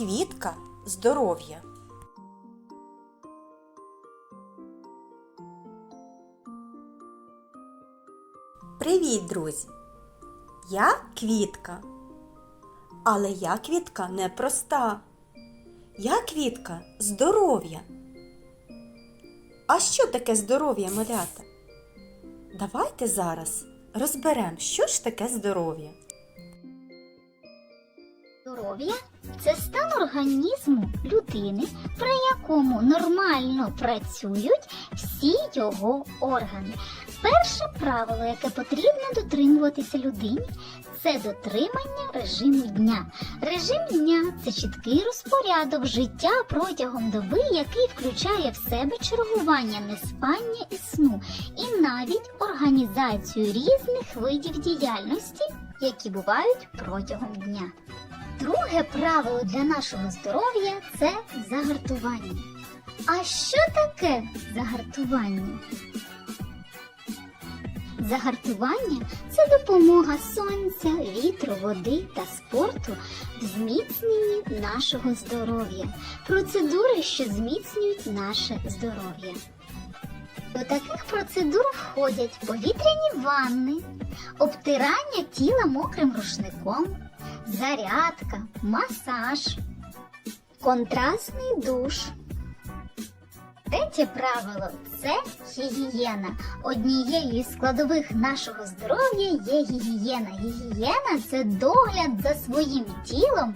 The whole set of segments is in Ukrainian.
квітка здоров'я. Привіт, друзі! Я квітка. Але я квітка непроста. Я квітка здоров'я. А що таке здоров'я, малята? Давайте зараз розберемо, що ж таке здоров'я. Здоров'я це стан організму людини, при якому нормально працюють всі його органи. Перше правило, яке потрібно дотримуватися людині, це дотримання режиму дня. Режим дня це чіткий розпорядок життя протягом доби, який включає в себе чергування неспання і сну, і навіть організацію різних видів діяльності, які бувають протягом дня. Друге правило для нашого здоров'я це загартування. А що таке загартування? Загартування це допомога сонця, вітру, води та спорту в зміцненні нашого здоров'я, процедури, що зміцнюють наше здоров'я. До таких процедур входять повітряні ванни, обтирання тіла мокрим рушником, зарядка, масаж, контрастний душ. Третє правило це гігієна. Однією із складових нашого здоров'я є гігієна. Гігієна це догляд за своїм тілом,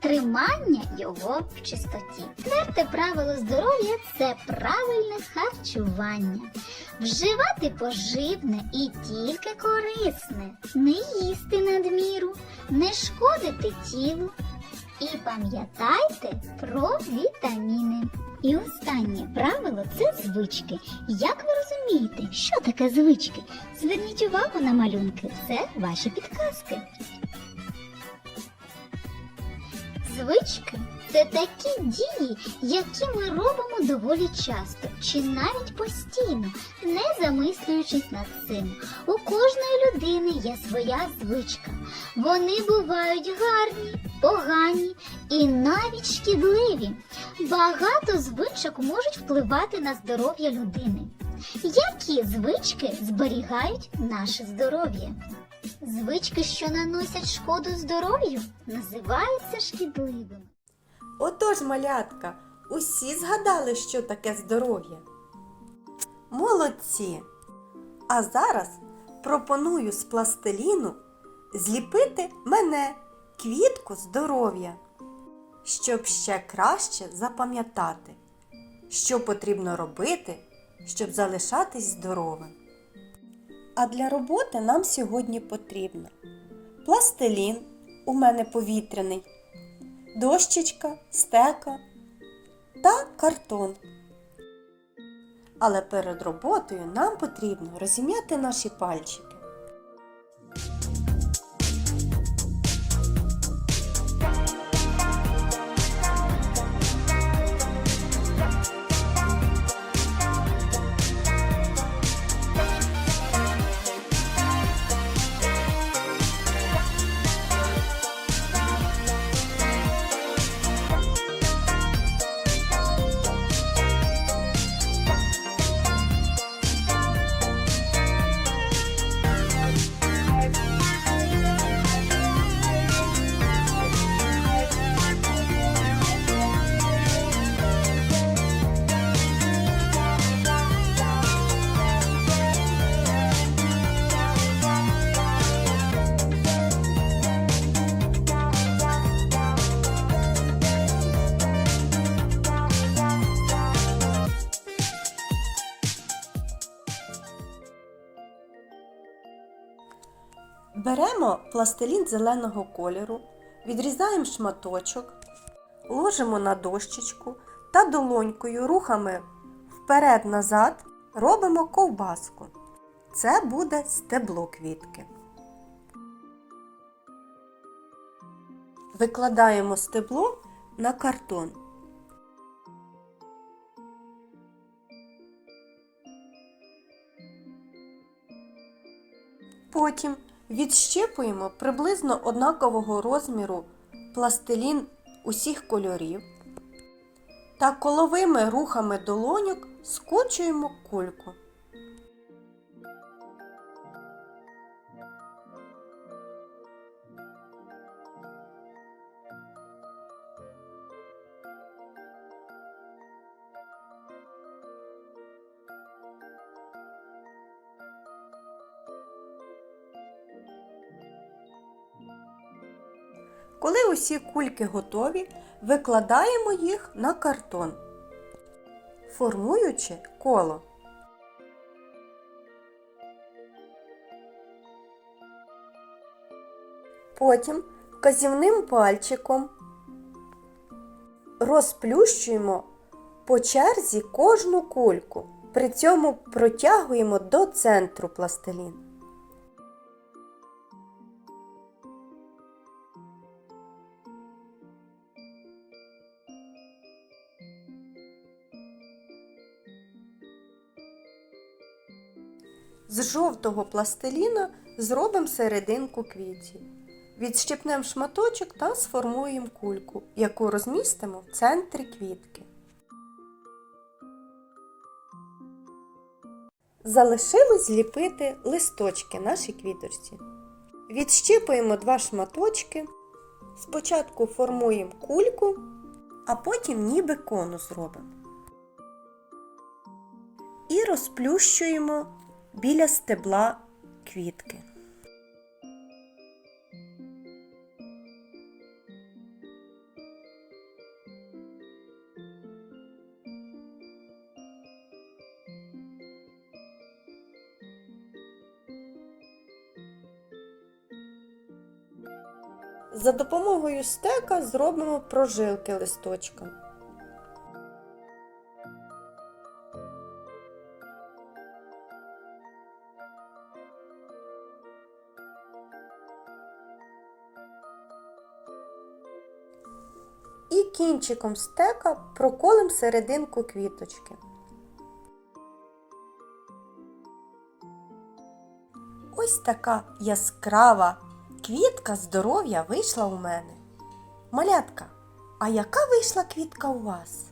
тримання його в чистоті. Четверте правило здоров'я це правильне харчування. Вживати поживне і тільки корисне, не їсти надміру, не шкодити тілу. І пам'ятайте про вітаміни. І останнє правило це звички. Як ви розумієте, що таке звички? Зверніть увагу на малюнки, це ваші підказки. Звички це такі дії, які ми робимо доволі часто чи навіть постійно, не замислюючись над цим. У кожної людини є своя звичка. Вони бувають гарні, погані і навіть шкідливі. Багато звичок можуть впливати на здоров'я людини. Які звички зберігають наше здоров'я? Звички, що наносять шкоду здоров'ю, називаються шкідливими. Отож, малятка, усі згадали, що таке здоров'я. Молодці! А зараз пропоную з пластиліну зліпити мене квітку здоров'я, щоб ще краще запам'ятати, що потрібно робити, щоб залишатись здоровим. А для роботи нам сьогодні потрібно пластилін, у мене повітряний, дощечка, стека та картон. Але перед роботою нам потрібно розім'яти наші пальчики. Беремо пластилін зеленого кольору, відрізаємо шматочок, ложимо на дощечку та долонькою рухами вперед-назад робимо ковбаску. Це буде стебло квітки. Викладаємо стебло на картон. Потім відщепуємо приблизно однакового розміру пластилін усіх кольорів та коловими рухами долоньок скочуємо кульку. Коли усі кульки готові, викладаємо їх на картон, формуючи коло. Потім вказівним пальчиком розплющуємо по черзі кожну кульку. При цьому протягуємо до центру пластилін. З жовтого пластиліна зробимо серединку квітів. Відщипнемо шматочок та сформуємо кульку, яку розмістимо в центрі квітки. Залишилось зліпити листочки нашій квіточці. Відщипуємо два шматочки. Спочатку формуємо кульку, а потім ніби конус зробимо. І розплющуємо біля стебла квітки. За допомогою стека зробимо прожилки листочка. І кінчиком стека проколем серединку квіточки. Ось така яскрава квітка здоров'я вийшла у мене. Малятка, а яка вийшла квітка у вас?